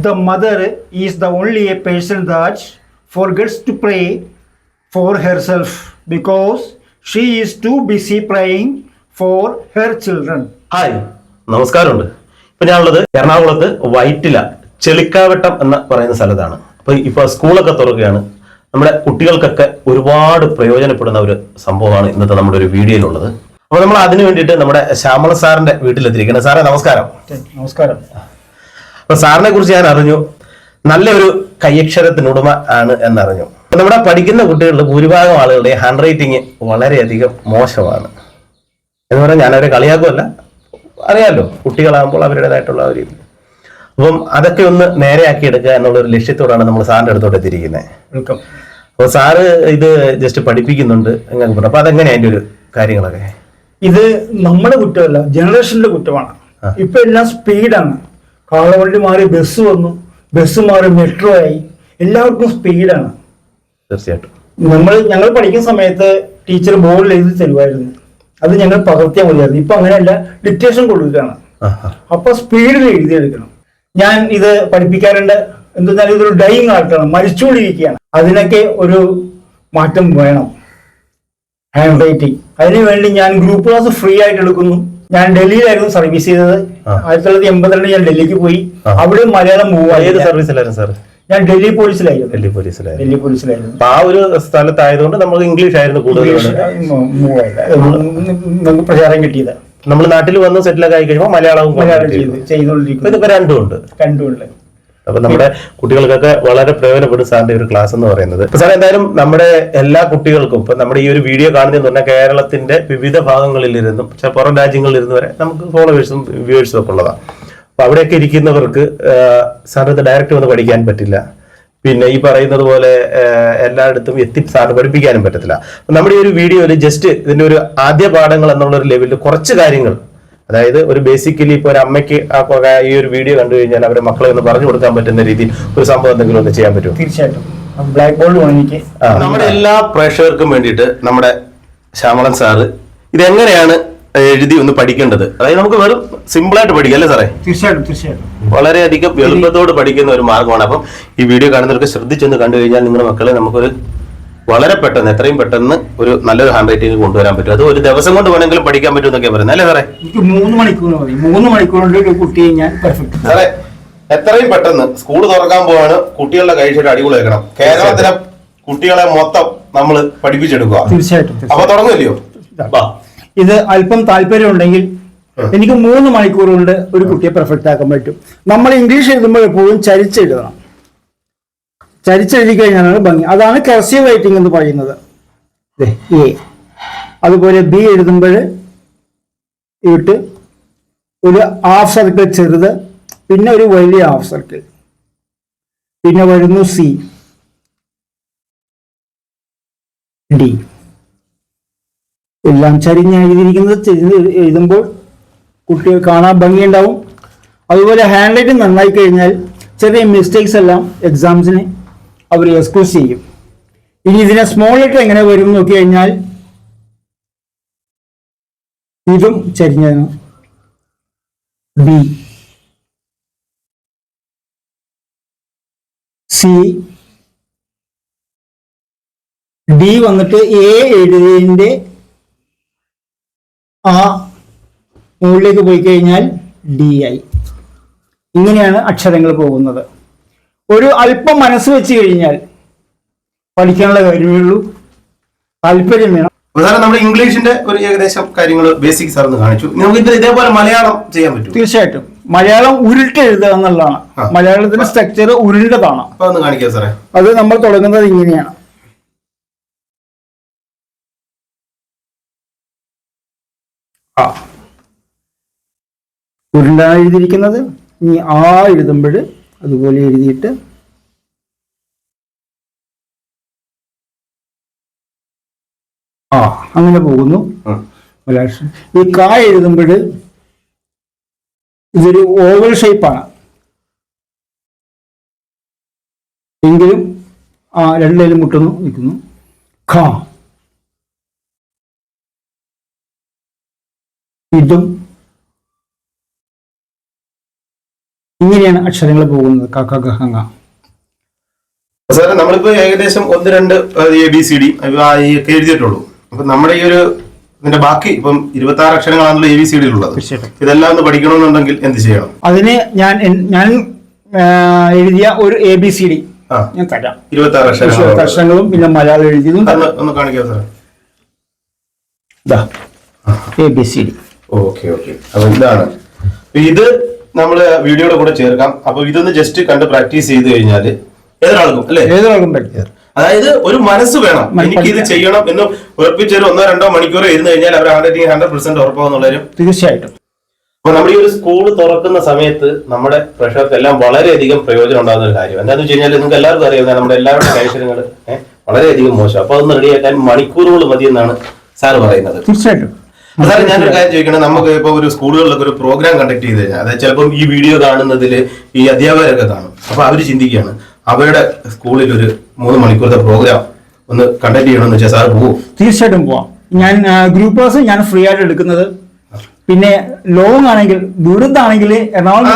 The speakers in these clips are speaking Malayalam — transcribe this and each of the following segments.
The mother is the only a person that forgets to pray for herself because she is too busy praying for her children. Hi നമസ്കാരമുണ്ട്. ഇപ്പൊ ഞാനുള്ളത് എറണാകുളത്ത് വൈറ്റില ചെളിക്കാവട്ടം എന്ന് പറയുന്ന സ്ഥലത്താണ്. അപ്പൊ ഇപ്പൊ സ്കൂളൊക്കെ തുറക്കുകയാണ്. നമ്മുടെ കുട്ടികൾക്കൊക്കെ ഒരുപാട് പ്രയോജനപ്പെടുന്ന ഒരു സംഭവമാണ് ഇന്നത്തെ നമ്മുടെ ഒരു വീഡിയോയിലുള്ളത്. അപ്പൊ നമ്മൾ അതിനു വേണ്ടിയിട്ട് നമ്മുടെ ശ്യാമള സാറിന്റെ വീട്ടിലെത്തിയിരിക്കുന്നത് സാറേ നമസ്കാരം. നമസ്കാരം. അപ്പൊ സാറിനെ കുറിച്ച് ഞാൻ അറിഞ്ഞു. നല്ലൊരു കയ്യക്ഷരത്തിനുടമ ആണ് എന്നറിഞ്ഞു. നമ്മുടെ പഠിക്കുന്ന കുട്ടികളിൽ ഭൂരിഭാഗം ആളുകളുടെ ഹാൻഡ് റൈറ്റിംഗ് വളരെയധികം മോശമാണ്. എന്ന് പറഞ്ഞാൽ ഞാനവരെ കളിയാക്കുമല്ല അറിയാമല്ലോ കുട്ടികളാകുമ്പോൾ അവരുടേതായിട്ടുള്ള ഒരു. അപ്പം അതൊക്കെ ഒന്ന് നേരെയാക്കി എടുക്കുക എന്നുള്ള ഒരു ലക്ഷ്യത്തോടാണ് നമ്മൾ സാറിന്റെ അടുത്തോട്ട് എത്തിയിരിക്കുന്നത്. അപ്പോൾ സാറ് ഇത് ജസ്റ്റ് പഠിപ്പിക്കുന്നുണ്ട് അങ്ങനെ പറഞ്ഞു. അപ്പൊ അതെങ്ങനെ അതിന്റെ ഒരു കാര്യങ്ങളൊക്കെ? ഇത് നമ്മുടെ കുറ്റമല്ല ജനറേഷനിലെ കുറ്റമാണ്. ഇപ്പൊ എല്ലാം സ്പീഡാണ് കാളവണ്ടി മാറി ബസ് വന്നു. ബസ് മാറി മെട്രോ ആയി. എല്ലാവർക്കും സ്പീഡാണ് തീർച്ചയായിട്ടും. നമ്മൾ ഞങ്ങൾ പഠിക്കുന്ന സമയത്ത് ടീച്ചർ ബോർഡിൽ എഴുതി തരുമായിരുന്നു. അത് ഞങ്ങൾ പകർത്തിയാൽ മതിയായിരുന്നു. ഇപ്പൊ അങ്ങനെയല്ല ഡിക്റ്റേഷൻ കൊടുക്കുകയാണ്. അപ്പൊ സ്പീഡിൽ എഴുതിയെടുക്കണം. ഞാൻ ഇത് പഠിപ്പിക്കാറുണ്ട്. എന്തെന്നാൽ ഇതൊരു ഡൈയിങ് ആർട്ടാണ് മരിച്ചുകൊണ്ടിരിക്കുകയാണ്. അതിനൊക്കെ ഒരു മാറ്റം വേണം. ഹാൻഡ് റൈറ്റിംഗ് അതിനുവേണ്ടി ഞാൻ ഗ്രൂപ്പ് ക്ലാസ് ഫ്രീ ആയിട്ട് എടുക്കുന്നു. ഞാൻ ഡൽഹിയിലായിരുന്നു സർവീസ് ചെയ്തത്. ആയിരത്തി തൊള്ളായിരത്തി എൺപത്തിരണ്ട് ഞാൻ ഡൽഹിക്ക് പോയി. അവിടെ മലയാളം മൂവ് ഏത് സർവീസിലായിരുന്നു സാർ ഞാൻ ഡൽഹി പോലീസിലായിരുന്നു ഡൽഹി പോലീസിലായിരുന്നു ഡൽഹി പോലീസിലായിരുന്നു ആ ഒരു സ്ഥലത്തായതുകൊണ്ട് നമുക്ക് ഇംഗ്ലീഷ് ആയിരുന്നു കൂടുതൽ പ്രചാരം കിട്ടിയത്. നമ്മൾ നാട്ടിൽ വന്ന് സെറ്റിലൊക്കെ ആയി കഴിയുമ്പോൾ മലയാളവും മലയാളം ചെയ്തു രണ്ടുമുണ്ട് ചെയ്തുകൊണ്ടിരിക്കുന്നു അപ്പൊ നമ്മുടെ കുട്ടികൾക്കൊക്കെ വളരെ പ്രയോജനപ്പെടും സാറിന്റെ ഒരു ക്ലാസ് എന്ന് പറയുന്നത്. സാർ എന്തായാലും നമ്മുടെ എല്ലാ കുട്ടികൾക്കും ഇപ്പൊ നമ്മുടെ ഈ ഒരു വീഡിയോ കാണുന്നതെന്ന് പറഞ്ഞാൽ കേരളത്തിന്റെ വിവിധ ഭാഗങ്ങളിൽ ഇരുന്നും പുറം രാജ്യങ്ങളിൽ ഇരുന്ന് വരെ നമുക്ക് ഫോളോവേഴ്സും വ്യൂവേഴ്സും ഒക്കെ ഉള്ളതാണ് അപ്പൊ അവിടെയൊക്കെ ഇരിക്കുന്നവർക്ക് സാറിന് ഡയറക്റ്റ് വന്ന് പഠിക്കാൻ പറ്റില്ല. പിന്നെ ഈ പറയുന്നത് പോലെ എല്ലായിടത്തും എത്തി സാറിന് പഠിപ്പിക്കാനും പറ്റത്തില്ല. നമ്മുടെ ഈ ഒരു വീഡിയോയിൽ ജസ്റ്റ് ഇതിന്റെ ഒരു ആദ്യ പാഠങ്ങൾ എന്നുള്ള ഒരു ലെവലിൽ കുറച്ച് കാര്യങ്ങൾ അതായത് ഒരു ബേസിക്കലി ഇപ്പോൾ ഒരു അമ്മയ്ക്ക് ആ ഈ ഒരു വീഡിയോ കണ്ടു കഴിഞ്ഞാൽ അവരെ മക്കളെ ഒന്ന് പറഞ്ഞു കൊടുക്കാൻ പറ്റുന്ന രീതിയിൽ ഒരു സംഭവം എന്തെങ്കിലും ഒന്ന് ചെയ്യാൻ പറ്റുമോ? തീർച്ചയായിട്ടും. ബ്ലാക്ക് ബോർഡ് എനിക്ക് നമ്മുടെ എല്ലാ പ്രേക്ഷകർക്കും വേണ്ടിയിട്ട് നമ്മുടെ ശ്യാമളൻ സാറ് ഇതെങ്ങനെയാണ് എഴുതി ഒന്ന് പഠിക്കേണ്ടത്? അതായത് നമുക്ക് വെറും സിമ്പിൾ ആയിട്ട് പഠിക്കാം അല്ലേ സാറേ? തീർച്ചയായിട്ടും തീർച്ചയായിട്ടും. വളരെയധികം എളുപ്പത്തോട് പഠിക്കുന്ന ഒരു മാർഗമാണ്. അപ്പം ഈ വീഡിയോ കാണുന്നവർക്ക് ശ്രദ്ധിച്ചൊന്ന് കണ്ടു കഴിഞ്ഞാൽ നിങ്ങളുടെ മക്കളെ നമുക്കൊരു വളരെ പെട്ടെന്ന് എത്രയും പെട്ടെന്ന് ഒരു നല്ലൊരു ഹാൻഡ് റൈറ്റിംഗ് കൊണ്ടുവരാൻ പറ്റും. അത് ഒരു ദിവസം കൊണ്ട് വേണമെങ്കിലും പഠിക്കാൻ പറ്റും എന്നൊക്കെ പറയുന്നത് അല്ലേ സാറേ? എനിക്ക് മൂന്ന് മണിക്കൂർ മതി. മൂന്ന് കുട്ടിയെ ഞാൻ പെർഫെക്റ്റ് സാറേ എത്രയും പെട്ടെന്ന് സ്കൂൾ തുറക്കാൻ പോവാണ് കുട്ടികളുടെ കഴിച്ചിട്ട് അടിപൊളി വെക്കണം. കേരളത്തിലെ കുട്ടികളെ മൊത്തം നമ്മൾ പഠിപ്പിച്ചെടുക്കുക. തീർച്ചയായിട്ടും അപ്പൊ തുടങ്ങില്ലയോ. ഇത്. അല്പം താല്പര്യം ഉണ്ടെങ്കിൽ എനിക്ക് മൂന്ന് മണിക്കൂർ കൊണ്ട് ഒരു കുട്ടിയെ പെർഫെക്റ്റ് ആക്കാൻ പറ്റും. നമ്മൾ ഇംഗ്ലീഷ് എഴുതുമ്പോൾ എപ്പോഴും ചരിച്ചെഴുതണം ചരിച്ചെഴുതി കഴിഞ്ഞാലാണ് ഭംഗി. അതാണ് കെർസീവ് റൈറ്റിംഗ് എന്ന് പറയുന്നത്. എ അതുപോലെ ബി എഴുതുമ്പോൾ ഇട്ട് ഒരു ഹാഫ് സർക്കിൾ ചെറുത് പിന്നെ ഒരു വലിയ ഹാഫ് സർക്കിൾ. പിന്നെ വരുന്നു സി. ഡി. എല്ലാം ചരിഞ്ഞ് എഴുതിയിരിക്കുന്നത് ചെരിഞ്ഞ് എഴുതുമ്പോൾ കുട്ടികൾ കാണാൻ ഭംഗിയുണ്ടാവും. അതുപോലെ ഹാൻഡ് റൈറ്റിംഗ് നന്നായി കഴിഞ്ഞാൽ ചെറിയ മിസ്റ്റേക്സ് എല്ലാം എക്സാംസിന് അവർ എക്സ്ക്യൂസ് ചെയ്യും. ഇനി ഇതിനെ സ്മോൾ ലെറ്റർ എങ്ങനെ വരും നോക്കി കഴിഞ്ഞാൽ ഇതും ചരിഞ്ഞു ബി സി ഡി വന്നിട്ട് എ എഴുതിയതിന്റെ ആ മുകളിലേക്ക് പോയി കഴിഞ്ഞാൽ ഡി ആയി. ഇങ്ങനെയാണ് അക്ഷരങ്ങൾ പോകുന്നത്. ഒരു അല്പം മനസ്സ് വെച്ച് കഴിഞ്ഞാൽ പഠിക്കാനുള്ള ഉള്ളൂ താല്പര്യം വേണം. പ്രധാനം നമ്മുടെ ഇംഗ്ലീഷിന്റെ ഒരു ഏകദേശം കാര്യങ്ങൾ ബേസിക് സാർ കാണിച്ചു. നമുക്ക് ഇത് ഇതേപോലെ മലയാളം ചെയ്യാൻ പറ്റും തീർച്ചയായിട്ടും. മലയാളം ഉരുട്ട് എഴുതുക എന്നുള്ളതാണ്. മലയാളത്തിന്റെ സ്ട്രക്ചർ ഉരുണ്ടതാണ്. കാണിക്കാം സാറേ അത് നമ്മൾ തുടങ്ങുന്നത് ഇങ്ങനെയാണ്. ആ. ഉരുണ്ടാണ് എഴുതിയിരിക്കുന്നത്? ഇനി ആ എഴുതുമ്പോൾ അതുപോലെ എഴുതിയിട്ട് ആ അങ്ങനെ പോകുന്നു. ഈ കാ എഴുതുമ്പോൾ ഇതൊരു ഓവൽ ഷേപ്പാണ്. എങ്കിലും ആ രണ്ടിലും മുട്ടുന്നു നിൽക്കുന്നു. ഖ. ഇതും ഇങ്ങനെയാണ് അക്ഷരങ്ങൾ പോകുന്നത്. കക്ക ഗഹങ്ങ സാറേ നമ്മളിപ്പോ ഏകദേശം ഒന്ന് രണ്ട് എ ബി സി ഡി ഒക്കെ എഴുതിയിട്ടുള്ളൂ. അപ്പൊ നമ്മുടെ ഈ ഒരു ഇതിന്റെ ബാക്കി ഇപ്പം ഇരുപത്തി ആറ് അക്ഷരങ്ങളാണല്ലോ എ ബി സി ഡി ഉള്ളത് ഇതെല്ലാം ഒന്ന് പഠിക്കണമെന്നുണ്ടെങ്കിൽ എന്ത് ചെയ്യണം? അതിന് ഞാൻ ഞാൻ എഴുതിയ ഒരു എ ബി സി ഡി ഞാൻ തരാം. ഇരുപത്തി ആറ് അക്ഷരങ്ങളും പിന്നെ മലയാളം എഴുതിയതും. ഒന്ന് കാണിക്കാം sir A B C D. Okay okay. അപ്പൊ ഇതാണ്. ഇത് നമ്മൾ വീഡിയോയുടെ കൂടെ ചേർക്കാം. അപ്പൊ ഇതൊന്ന് ജസ്റ്റ് കണ്ട് പ്രാക്ടീസ് ചെയ്ത് കഴിഞ്ഞാൽ ഏതൊരാൾക്കും അല്ലേ? ഏതൊരാൾക്കും അതായത് ഒരു മനസ്സ് വേണം. എനിക്ക് ഇത് ചെയ്യണം എന്ന് ഉറപ്പിച്ചൊരു ഒന്നോ രണ്ടോ മണിക്കൂർ ഇരുന്ന് കഴിഞ്ഞാൽ അവർ ഹൺഡ്രഡ് ഹൺഡ്രഡ് പെർസെന്റ് ഉറപ്പാവുന്നുള്ളൊരു തീർച്ചയായിട്ടും. അപ്പൊ നമ്മുടെ ഈ ഒരു സ്കൂൾ തുറക്കുന്ന സമയത്ത് നമ്മുടെ പ്രഷർക്ക് എല്ലാം വളരെയധികം പ്രയോജനം ഉണ്ടാകുന്ന ഒരു കാര്യം. എന്താന്ന് വെച്ച് കഴിഞ്ഞാൽ നിങ്ങൾക്ക് എല്ലാവർക്കും അറിയാം നമ്മുടെ എല്ലാവരുടെ കൈശരങ്ങൾ വളരെയധികം മോശം. അപ്പൊ അതൊന്ന് റെഡിയാക്കാൻ മണിക്കൂറുകൾ മതി എന്നാണ് സാർ പറയുന്നത്. തീർച്ചയായിട്ടും. സാറേ ഞാനൊരു കാര്യം ചോദിക്കണം. നമുക്ക് ഇപ്പൊ ഒരു സ്കൂളുകളിലൊക്കെ ഒരു പ്രോഗ്രാം കണ്ടക്ട് ചെയ്ത് കഴിഞ്ഞാൽ അതായത് ചിലപ്പം ഈ വീഡിയോ കാണുന്നതിൽ ഈ അധ്യാപകരൊക്കെ കാണും. അപ്പൊ അവർ ചിന്തിക്കുകയാണ് അവരുടെ സ്കൂളിൽ ഒരു മൂന്ന് മണിക്കൂറത്തെ പ്രോഗ്രാം ഒന്ന് കണ്ടക്ട് ചെയ്യണമെന്ന് വെച്ചാൽ സാർ പോകും തീർച്ചയായിട്ടും പോവാം. ഞാൻ ഗ്രൂപ്പ് ക്ലാസ് ഞാൻ ഫ്രീ ആയിട്ട് എടുക്കുന്നത്. പിന്നെ ലോങ് ആണെങ്കിൽ ദൂരത്താണെങ്കിൽ എറണാകുളം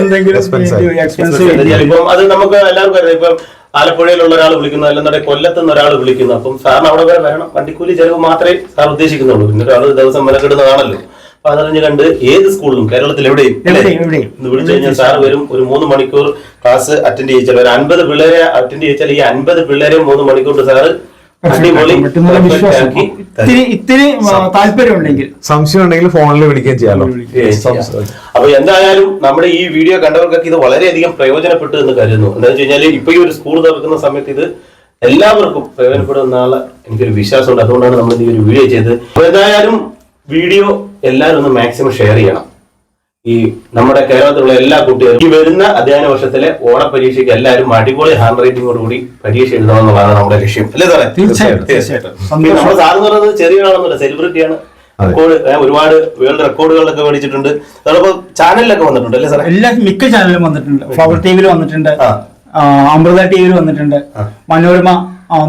എന്തെങ്കിലും എക്സ്പെൻസ് ഇപ്പം അത് നമുക്ക് എല്ലാവർക്കും അറിയാം. ഇപ്പം ആലപ്പുഴയിലുള്ള ഒരാൾ വിളിക്കുന്നു അല്ലെന്നുണ്ടെ കൊല്ലത്ത് നിന്ന് ഒരാൾ വിളിക്കുന്നു. അപ്പം സാറിന് അവിടെ വരെ വേണം വണ്ടിക്കൂലി ചെലവ് മാത്രമേ സാർ ഉദ്ദേശിക്കുന്നുള്ളൂ. പിന്നെ ഒരാൾ ദിവസം മെനക്കെടുന്നതാണല്ലോ. അപ്പൊ അതറിഞ്ഞ് കണ്ട് ഏത് സ്കൂളിലും കേരളത്തിൽ എവിടെയും. ഇന്ന് വിളിച്ചു കഴിഞ്ഞാൽ സാർ വരും ഒരു മൂന്ന് മണിക്കൂർ ക്ലാസ് അറ്റൻഡ് ചെയ്യിച്ചാൽ ഒരു അൻപത് പിള്ളേരെ അറ്റൻഡ് ചെയ്യിച്ചാൽ ഈ അൻപത് പിള്ളേരെ മൂന്ന് മണിക്കൂർ സാറ് ഇത്തിരി താല്പര്യം ഉണ്ടെങ്കിൽ സംശയം ഉണ്ടെങ്കിൽ ഫോണിൽ വിളിക്കുകയും ചെയ്യാലോ. അപ്പൊ എന്തായാലും നമ്മുടെ ഈ വീഡിയോ കണ്ടവർക്കൊക്കെ ഇത് വളരെയധികം പ്രയോജനപ്പെട്ടു എന്ന് കരുതുന്നു. എന്താ വെച്ച് കഴിഞ്ഞാൽ ഇപ്പൊ ഈ ഒരു സ്കൂൾ തുറക്കുന്ന സമയത്ത് ഇത് എല്ലാവർക്കും പ്രയോജനപ്പെടും എന്നുള്ള എനിക്കൊരു വിശ്വാസമുണ്ട്. അതുകൊണ്ടാണ് നമ്മൾ ഈ ഒരു വീഡിയോ ചെയ്തത്. അപ്പൊ എന്തായാലും വീഡിയോ എല്ലാവരും ഒന്ന് മാക്സിമം ഷെയർ ചെയ്യണം. ഈ നമ്മുടെ കേരളത്തിലുള്ള എല്ലാ കുട്ടികളും ഈ വരുന്ന അധ്യയന വർഷത്തിലെ ഓണപരീക്ഷയ്ക്ക് എല്ലാവരും അടിപൊളി ഹാൻഡ് റൈറ്റിംഗോടുകൂടി പരീക്ഷ എഴുതണം എന്നുള്ളതാണ് നമ്മുടെ ലക്ഷ്യം. അല്ലേ സാറേ? തീർച്ചയായിട്ടും, തീർച്ചയായിട്ടും. പിന്നെ നമ്മുടെ സാറ് എന്ന് പറയുന്നത് ചെറിയ ആളൊന്നുമില്ല സെലിബ്രിറ്റിയാണ് ഒരുപാട് വേൾഡ് റെക്കോർഡുകളൊക്കെ മേടിച്ചിട്ടുണ്ട്. അതോടൊപ്പം ചാനലിലൊക്കെ വന്നിട്ടുണ്ട് അല്ലേ സാറേ? എല്ലാ മിക്ക ചാനലിലും വന്നിട്ടുണ്ട്. ഫ്ലവർ ടി വിയിൽ വന്നിട്ടുണ്ട്. അമൃത ടി വിയിൽ വന്നിട്ടുണ്ട്. മനോരമ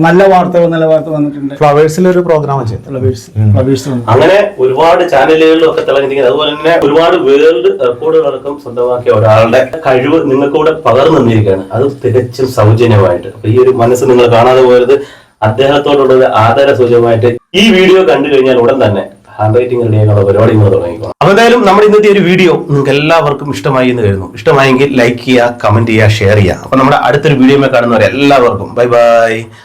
നല്ല വാർത്തകൾ നല്ല വാർത്ത വന്നിട്ടുണ്ട്. ഫ്ലവേഴ്സിൽ ഒരു പ്രോഗ്രാം ഫ്ലവേഴ്സ് ഫ്ലവേഴ്സ് അങ്ങനെ ഒരുപാട് ചാനലുകളിലും ഒക്കെ തിളങ്ങിയിരിക്കുന്നത് അതുപോലെ തന്നെ ഒരുപാട് വേൾഡ് റെക്കോർഡുകളടക്കം സ്വന്തമാക്കിയ ഒരാളുടെ കഴിവ് നിങ്ങൾക്കൂടെ പകർന്നു തന്നിരിക്കുകയാണ്. അത് തികച്ചും സൗജന്യമായിട്ട്. അപ്പൊ ഈ ഒരു മനസ്സ് നിങ്ങൾ കാണാതെ പോയത് അദ്ദേഹത്തോടുള്ള ഒരു ആദര സൂചകമായിട്ട് ഈ വീഡിയോ കണ്ടു കഴിഞ്ഞാൽ ഉടൻ തന്നെ ഹാൻഡ് റൈറ്റിംഗ് റെഡിയാക്കാനുള്ള പരിപാടി നിങ്ങൾ തുടങ്ങിക്കോണം അപ്പൊ എന്തായാലും നമ്മുടെ ഇന്നത്തെ ഒരു വീഡിയോ നിങ്ങൾക്ക് എല്ലാവർക്കും ഇഷ്ടമായി എന്ന് കരുതുന്നു. ഇഷ്ടമായെങ്കിൽ ലൈക്ക് ചെയ്യുക കമന്റ് ചെയ്യുക ഷെയർ ചെയ്യുക. അപ്പൊ നമ്മുടെ അടുത്തൊരു വീഡിയോ കാണുന്നവരെ എല്ലാവർക്കും. Bye bye.